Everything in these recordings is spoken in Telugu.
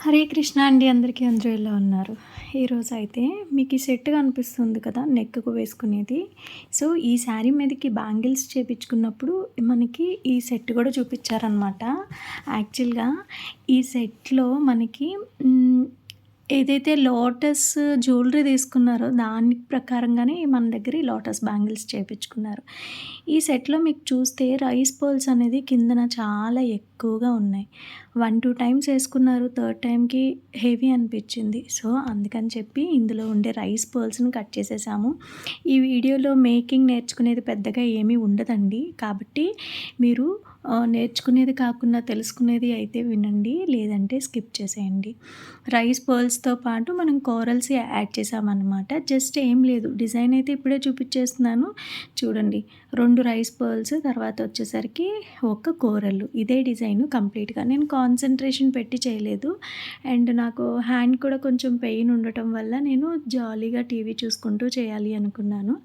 హరే కృష్ణ అండి అందరికీ అందరూ ఎలా ఉన్నారు? ఈరోజు అయితే మీకు ఈ సెట్ కనిపిస్తుంది కదా నెక్కు వేసుకునేది. సో ఈ శారీ మీదకి బ్యాంగిల్స్ చేపించుకున్నప్పుడు మనకి ఈ సెట్ కూడా చూపించారనమాట యాక్చువల్గా ఈ సెట్లో మనకి ఏదైతే లోటస్ జ్యువెలరీ తీసుకున్నారో దాని ప్రకారంగానే మన దగ్గర ఈ లోటస్ బ్యాంగిల్స్ చేపించుకున్నారు. ఈ సెట్లో మీకు చూస్తే రైస్ పర్ల్స్ అనేది కిందన చాలా ఎక్కువగా ఉన్నాయి. వన్ టూ టైమ్స్ వేసుకున్నారు థర్డ్ టైంకి హెవీ అనిపించింది. సో అందుకని చెప్పి ఇందులో ఉండే రైస్ పర్ల్స్ని కట్ చేసేసాము. ఈ వీడియోలో మేకింగ్ నేర్చుకునేది పెద్దగా ఏమీ ఉండదండి. కాబట్టి మీరు నేర్చుకునేది కాకుండా తెలుసుకునేది అయితే వినండి లేదంటే స్కిప్ చేసేయండి. రైస్ పర్ల్స్తో పాటు మనం కోరల్స్ యాడ్ చేసామన్నమాట. జస్ట్ ఏం లేదు డిజైన్ అయితే ఇప్పుడే చూపించేస్తున్నాను. చూడండి రెండు రైస్ పర్ల్స్ తర్వాత వచ్చేసరికి ఒక కూరలు. ఇదే డిజైన్ కంప్లీట్గా. నేను కాన్సన్ట్రేషన్ పెట్టి చేయలేదు. అండ్ నాకు హ్యాండ్ కూడా కొంచెం పెయిన్ ఉండటం వల్ల నేను జాలీగా టీవీ చూసుకుంటూ చేయాలి అనుకున్నాను.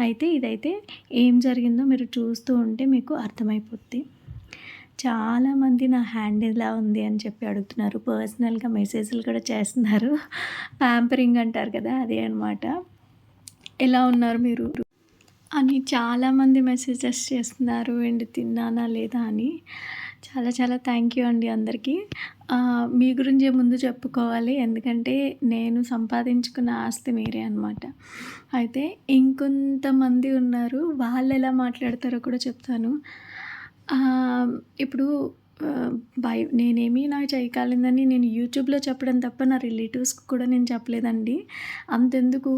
అయితే ఇదైతే ఏం జరిగిందో మీరు చూస్తూ ఉంటే మీకు అర్థమైపోద్ది. చాలామంది నా హ్యాండ్ ఎలా ఉంది అని చెప్పి అడుగుతున్నారు. పర్సనల్గా మెసేజ్లు కూడా చేస్తున్నారు. ప్యాంపరింగ్ అంటారు కదా అదే అనమాట ఎలా ఉన్నారు మీరు? అని చాలామంది మెసేజెస్ చేస్తున్నారు. అండ్ తిన్నానా లేదా అని. చాలా చాలా థ్యాంక్ యూ అండి అందరికీ. మీ గురించే ముందు చెప్పుకోవాలి. ఎందుకంటే నేను సంపాదించుకున్న ఆస్తి మీరే అనమాట అయితే ఇంకొంతమంది ఉన్నారు. వాళ్ళు ఎలా మాట్లాడతారో కూడా చెప్తాను. ఇప్పుడు బై నేనేమి నాకు చేయకాలిందని నేను యూట్యూబ్లో చెప్పడం తప్ప నా రిలేటివ్స్కి కూడా నేను చెప్పలేదండి. అంతెందుకు?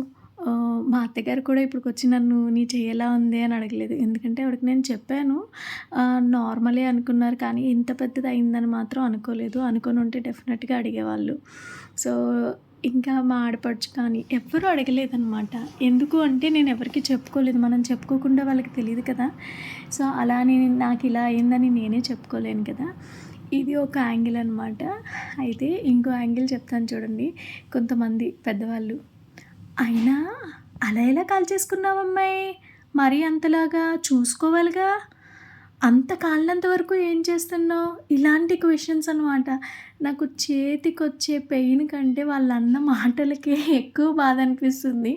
మా అత్తగారు కూడా ఇప్పటికి వచ్చి నన్ను నీ చేయలా ఉంది అని అడగలేదు. ఎందుకంటే ఆవిడకి నేను చెప్పాను. నార్మలే అనుకున్నారు కానీ ఇంత పెద్దది అయిందని మాత్రం అనుకోలేదు. అనుకొని ఉంటే డెఫినెట్గా అడిగేవాళ్ళు. సో ఇంకా మా ఆడపడుచు కానీ ఎవ్వరూ అడగలేదనమాట ఎందుకు అంటే నేను ఎవరికి చెప్పుకోలేదు. మనం చెప్పుకోకుండా వాళ్ళకి తెలియదు కదా. సో అలా నేను నాకు ఇలా అయిందని నేనే చెప్పుకోలేను కదా. ఇది ఒక యాంగిల్ అనమాట అయితే ఇంకో యాంగిల్ చెప్తాను చూడండి. కొంతమంది పెద్దవాళ్ళు అయినా అలా ఎలా కాల్ చేసుకున్నావమ్మాయి? మరీ అంతలాగా చూసుకోవాలిగా? అంత కాలినంత వరకు ఏం చేస్తున్నావు? ఇలాంటి క్వశ్చన్స్ అనమాట నాకు చేతికొచ్చే పెయిన్ కంటే వాళ్ళన్న మాటలకే ఎక్కువ బాధ అనిపిస్తుంది.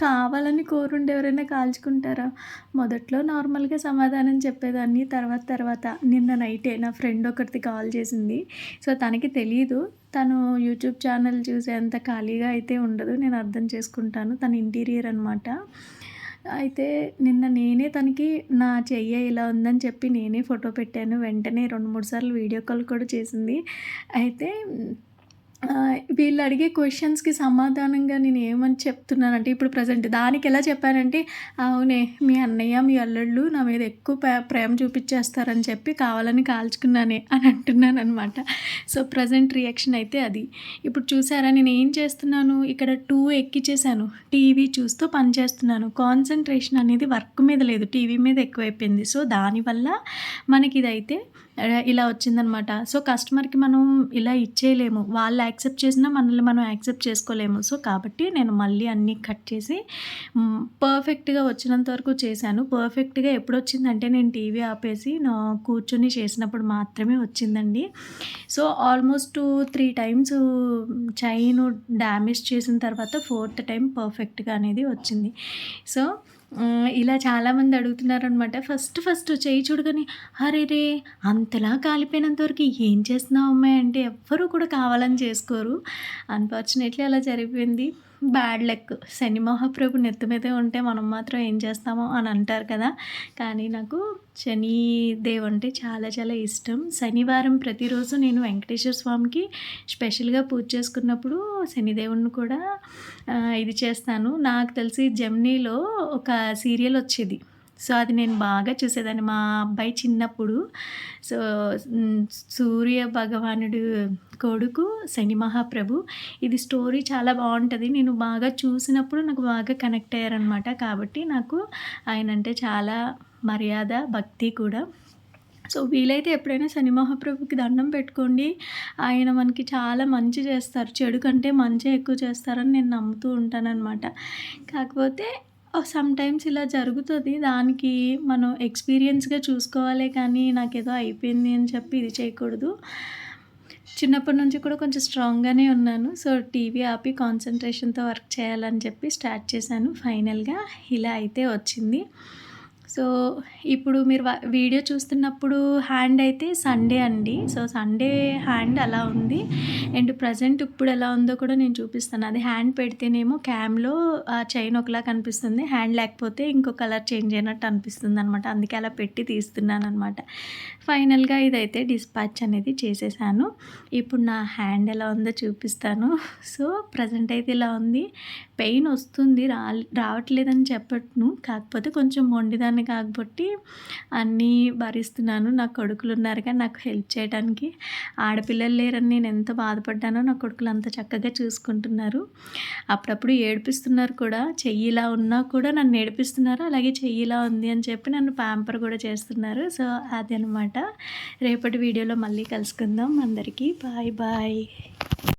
కావాలని కోరుండి ఎవరైనా కాల్చుకుంటారా? మొదట్లో నార్మల్గా సమాధానం చెప్పేదాన్ని తర్వాత తర్వాత. నిన్న నైటే నా ఫ్రెండ్ ఒకరిది కాల్ చేసింది. సో తనకి తెలియదు తను యూట్యూబ్ ఛానల్ చూసేంత ఖాళీగా అయితే ఉండదు. నేను అర్థం చేసుకుంటాను. తన ఇంటీరియర్ అనమాట అయితే నిన్న నేనే తనకి నా చెయ్యి ఇలా ఉందని చెప్పి నేనే ఫోటో పెట్టాను. వెంటనే రెండు మూడు సార్లు వీడియో కాల్ కూడా చేసింది. అయితే వీళ్ళు అడిగే క్వశ్చన్స్కి సమాధానంగా నేను ఏమని చెప్తున్నానంటే ఇప్పుడు ప్రజెంట్ దానికి ఎలా చెప్పానంటే అవునే మీ అన్నయ్య మీ అల్లుళ్ళు నా మీద ఎక్కువ ప్రేమ చూపించేస్తారని చెప్పి కావాలని కాల్చుకున్నానే అని అంటున్నాను అనమాట సో ప్రజెంట్ రియాక్షన్ అయితే అది. ఇప్పుడు చూసారా నేను ఏం చేస్తున్నాను? ఇక్కడ టూ ఎక్కిచ్చేసాను. టీవీ చూస్తూ పని చేస్తున్నాను. కాన్సన్ట్రేషన్ అనేది వర్క్ మీద లేదు. టీవీ మీద ఎక్కువైపోయింది. సో దానివల్ల మనకి ఇదైతే ఇలా వచ్చిందనమాట సో కస్టమర్కి మనం ఇలా ఇచ్చేయలేము. వాళ్ళు యాక్సెప్ట్ చేసినా మనల్ని మనం యాక్సెప్ట్ చేసుకోలేము. సో కాబట్టి నేను మళ్ళీ అన్నీ కట్ చేసి పర్ఫెక్ట్గా వచ్చినంత వరకు చేశాను. పర్ఫెక్ట్గా ఎప్పుడు వచ్చిందంటే నేను టీవీ ఆపేసి నా కూర్చొని చేసినప్పుడు మాత్రమే వచ్చిందండి. So almost three times chain damage చేసిన తర్వాత ఫోర్త్ టైం పర్ఫెక్ట్గా అనేది వచ్చింది. సో ఇలా చాలామంది అడుగుతున్నారనమాట ఫస్ట్ ఫస్ట్ చేయి చూడగానే అరే రే అంతలా కాలిపోయినంత వరకు ఏం చేస్తున్నావు అమ్మాయి? అంటే ఎవ్వరూ కూడా కావాలని చేసుకోరు. అన్ఫార్చునేట్లీ అలా జరిగిపోయింది. Bad luck. శని మహాప్రభు నెత్తి మీదే ఉంటే మనం మాత్రం ఏం చేస్తామో అని అంటారు కదా. కానీ నాకు శని దేవ్ అంటే చాలా చాలా ఇష్టం. శనివారం ప్రతిరోజు నేను వెంకటేశ్వర స్వామికి స్పెషల్గా పూజ చేసుకున్నప్పుడు శనిదేవుణ్ణి కూడా ఇది చేస్తాను. నాకు తెలిసి జమ్నీలో ఒక సీరియల్ వచ్చేది. సో అది నేను బాగా చూసేదాన్ని. మా అబ్బాయి చిన్నప్పుడు సో సూర్య భగవానుడు కొడుకు శని మహాప్రభు ఇది స్టోరీ చాలా బాగుంటుంది. నేను బాగా చూసినప్పుడు నాకు బాగా కనెక్ట్ అయ్యారనమాట కాబట్టి నాకు ఆయన అంటే చాలా మర్యాద భక్తి కూడా. సో వీలైతే ఎప్పుడైనా శని మహాప్రభుకి దండం పెట్టుకోండి. ఆయన మనకి చాలా మంచి చేస్తారు. చెడు కంటే మంచి ఎక్కువ చేస్తారని నేను నమ్ముతూ ఉంటానన్నమాట. కాకపోతే సమ్ టైమ్స్ ఇలా జరుగుతుంది దానికి మనం ఎక్స్పీరియన్స్గా చూసుకోవాలి కానీ నాకేదో అయిపోయింది అని చెప్పి ఇది చేయకూడదు చిన్నప్పటి నుంచి కూడా కొంచెం స్ట్రాంగ్‌గానే ఉన్నాను. సో, టీవీ ఆపి కాన్సన్ట్రేషన్తో వర్క్ చేయాలని చెప్పి స్టార్ట్ చేశాను. ఫైనల్‌గా ఇలా అయితే వచ్చింది. సో, ఇప్పుడు మీరు వ వీడియో చూస్తున్నప్పుడు హ్యాండ్ అయితే సండే అండి. సో, సండే హ్యాండ్ అలా ఉంది. అండ్ ప్రజెంట్ ఇప్పుడు ఎలా ఉందో కూడా నేను చూపిస్తాను. అది హ్యాండ్ పెడితేనేమో క్యామ్‌లో ఆ చైన్ ఒకలా కనిపిస్తుంది. హ్యాండ్ లేకపోతే ఇంకో కలర్ చేంజ్ అయినట్టు అనిపిస్తుంది అనమాట అందుకే అలా పెట్టి తీస్తున్నాను అనమాట ఫైనల్‌గా ఇదైతే డిస్పాచ్ అనేది చేసేసాను. ఇప్పుడు నా హ్యాండ్ ఎలా ఉందో చూపిస్తాను. సో, ప్రజెంట్ అయితే ఇలా ఉంది. పెయిన్ వస్తుంది. రా రావట్లేదని చెప్పను. కాకపోతే కొంచెం మొండిదాన్ని కాబట్టి అన్నీ భరిస్తున్నాను. నా కొడుకులున్నారుగా నాకు హెల్ప్ చేయడానికి. ఆడపిల్లలు లేరని నేను ఎంత బాధపడ్డానో నా కొడుకులు అంత చక్కగా చూసుకుంటున్నారు. అప్పుడప్పుడు ఏడిపిస్తున్నారు కూడా. చెయ్యి ఇలా ఉన్నా కూడా నన్ను ఏడిపిస్తున్నారు. అలాగే చెయ్యి ఇలా ఉంది అని చెప్పి నన్ను ప్యాంపర్ కూడా చేస్తున్నారు. సో, అది అనమాట రేపటి వీడియోలో మళ్ళీ కలుసుకుందాం. అందరికీ బాయ్ బాయ్.